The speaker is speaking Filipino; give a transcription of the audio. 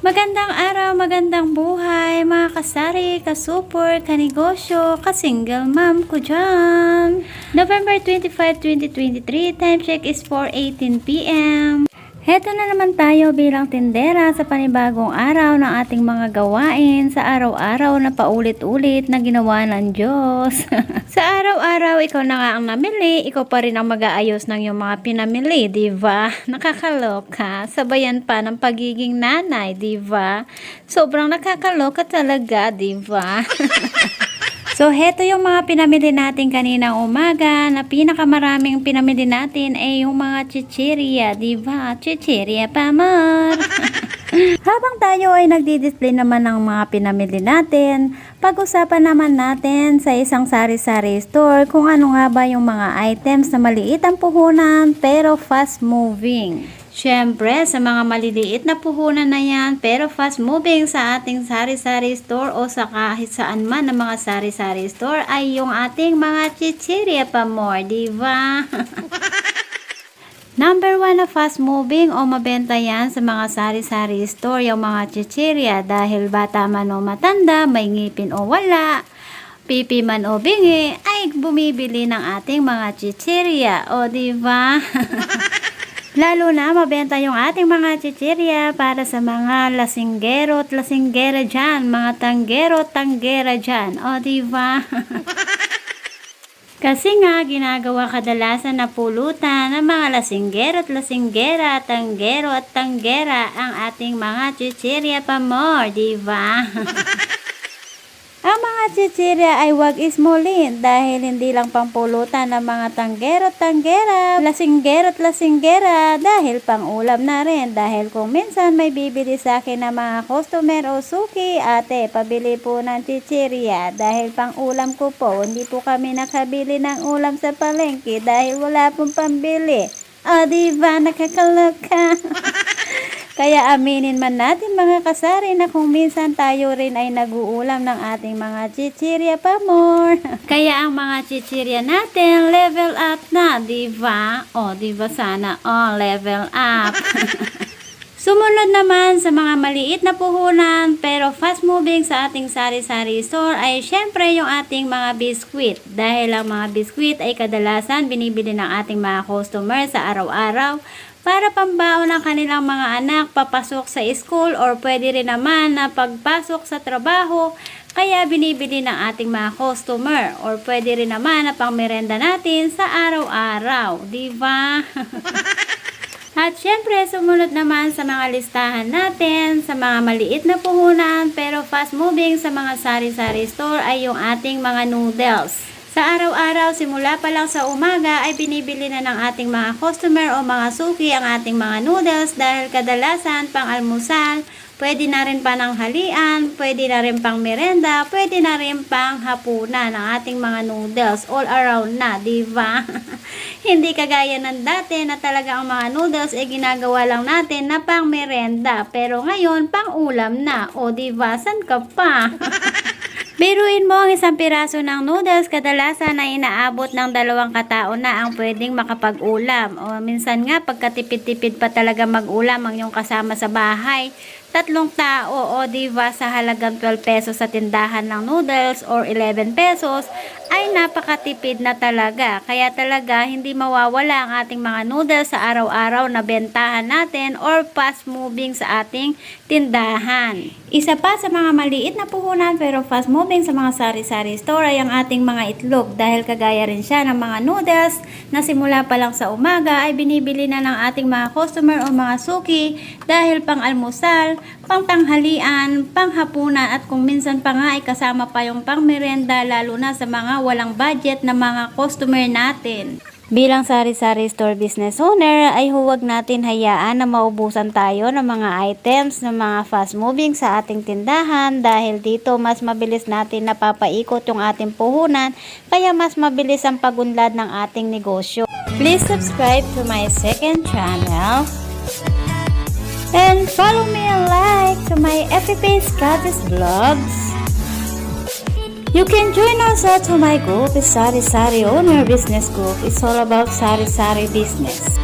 Magandang araw, magandang buhay, mga kasari, kasupor, kanegosyo, kasingle mom ko dyan. November 25, 2023, time check is 4.18pm. Heto na naman tayo bilang tindera sa panibagong araw ng ating mga gawain sa araw-araw na paulit-ulit na ginawa ng Diyos. sa araw-araw, ikaw na nga ang namili, ikaw pa rin ang mag-aayos ng iyong mga pinamili, di ba? Nakakaloka. Sabayan pa ng pagiging nanay, di ba? Sobrang nakakaloka talaga, di ba? So, heto yung mga pinamili natin kaninang umaga na pinakamaraming pinamili natin ay yung mga chichirya, di ba? Chichirya pa more. Habang tayo ay nagdi-display naman ng mga pinamili natin, pag-usapan naman natin sa isang sari-sari store kung ano nga ba yung mga items na maliit ang puhunan pero fast moving. Siyempre, sa mga maliliit na puhunan na yan, pero fast moving sa ating sari-sari store o sa kahit saan man na mga sari-sari store ay yung ating mga chichirya pa more, di ba? Number one na fast moving o mabenta yan sa mga sari-sari store yung mga chichirya dahil bata man o matanda, may ngipin o wala, pipi man o bingi, ay bumibili ng ating mga chichirya. O, di ba? Lalo na mabenta yung ating mga chichirya para sa mga lasinggero at lasinggera dyan, mga tanggero at tanggera dyan. O, di ba? Kasi nga, ginagawa kadalasan na pulutan ng mga lasinggero at lasinggera, tanggero at tanggera ang ating mga chichirya pa more, di? Ang mga chichirya ay wag ismulin dahil hindi lang pampulutan ng mga tanggero tanggera, lasinggero at lasinggera dahil pang ulam na rin dahil kung minsan may bibili sa akin ng mga customer o suki, ate, pabili po ng chichirya dahil pang ulam ko po, hindi po kami nakabili ng ulam sa palengke dahil wala pong pambili. O, diba? Nakakaloka. Kaya aminin man natin mga kasari na kung minsan tayo rin ay naguulam ng ating mga chichirya pa more. Kaya ang mga chichirya natin level up na, di ba? O, di ba sana? O, level up. Sumunod naman sa mga maliit na puhunan pero fast moving sa ating sari-sari store ay syempre yung ating mga biskwit. Dahil ang mga biskwit ay kadalasan binibili ng ating mga customer sa araw-araw para pambaon ng kanilang mga anak papasok sa school or pwede rin naman na pagpasok sa trabaho kaya binibili ng ating mga customer or pwede rin naman na pang merenda natin sa araw-araw, di ba? At syempre, sumunod naman sa mga listahan natin sa mga maliit na puhunan pero fast moving sa mga sari-sari store ay yung ating mga noodles. Sa araw-araw, simula pa lang sa umaga ay binibili na ng ating mga customer o mga suki ang ating mga noodles dahil kadalasan pang almusal, pwede na rin pa ng halian, pwede na rin pang merenda, pwede na rin pang hapunan ang ating mga noodles all around na, di ba? Hindi kagaya ng dati na talaga ang mga noodles ay ginagawa lang natin na pang merenda, pero ngayon pang ulam na, o di ba? San ka pa? Biruin mo ang isang piraso ng noodles, kadalasan ay inaabot ng dalawang katao na ang pwedeng makapag-ulam. O minsan nga, pagkatipid-tipid pa talaga mag-ulam ang yung kasama sa bahay. Tatlong tao o diva sa halagang 12 pesos sa tindahan ng noodles or 11 pesos ay napakatipid na talaga. Kaya talaga hindi mawawala ang ating mga noodles sa araw-araw na bentahan natin or fast moving sa ating tindahan. Isa pa sa mga maliit na puhunan pero fast moving sa mga sari-sari store ay ang ating mga itlog dahil kagaya rin siya ng mga noodles na simula pa lang sa umaga ay binibili na ng ating mga customer o mga suki dahil pang almusal, pang tanghalian, pang hapunan at kung minsan pa nga ay kasama pa yung pang merenda lalo na sa mga walang budget na mga customer natin. Bilang sari-sari store business owner ay huwag natin hayaan na maubusan tayo ng mga items ng mga fast moving sa ating tindahan dahil dito mas mabilis natin napapaikot yung ating puhunan kaya mas mabilis ang pagunlad ng ating negosyo. Please subscribe to my second channel and follow me and like to my page Goddess Vlogs. You can join also to my group, Sari Sari Owner Business Group. It's all about Sari Sari business.